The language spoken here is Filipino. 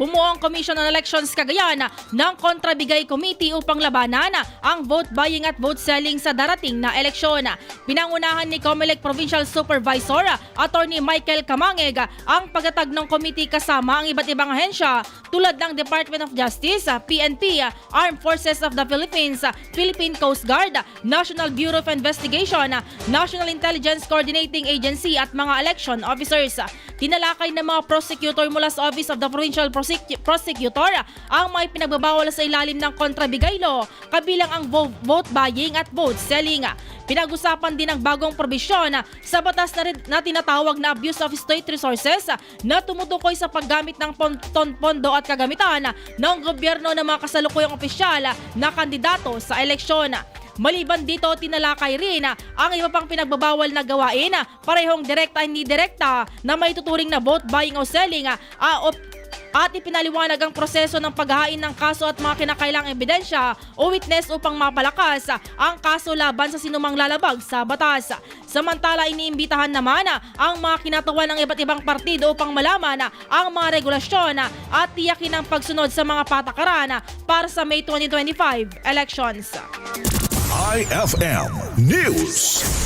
Bumuo ang Commission on Elections Cagayan ng Kontrabigay Committee upang labanan ang vote buying at vote selling sa darating na eleksyon. Pinangunahan ni COMELEC Provincial Supervisor Attorney Michael Kamangeg ang pagtatag ng committee kasama ang iba't ibang ahensya tulad ng Department of Justice, PNP, Armed Forces of the Philippines, Philippine Coast Guard, National Bureau of Investigation, National Intelligence Coordinating Agency at mga election officers. Tinalakay ng mga prosecutor mula sa Office of the Provincial Prosec- Prosecutor ang may pinagbabawal sa ilalim ng kontrabigay law kabilang ang vo- vote buying at vote selling. Pinag-usapan din ang bagong probisyon sa batas na, na tinatawag na abuse of state resources na tumutukoy sa paggamit ng pondo at kagamitan ng gobyerno ng mga kasalukuyang opisyal na kandidato sa eleksyon. Maliban dito, tinalakay rin ang iba pang pinagbabawal na gawain, parehong direkta hindi direkta na may tuturing na vote buying o selling ah, o at ipinaliwanag ang proseso ng paghahain ng kaso at mga kinakailang ebidensya o witness upang mapalakas ang kaso laban sa sinumang lalabag sa batas. Samantala, iniimbitahan naman ang mga kinatawan ng iba't ibang partido upang malaman ang mga regulasyon at tiyakin ang pagsunod sa mga patakaran para sa May 2025 elections. IFM News.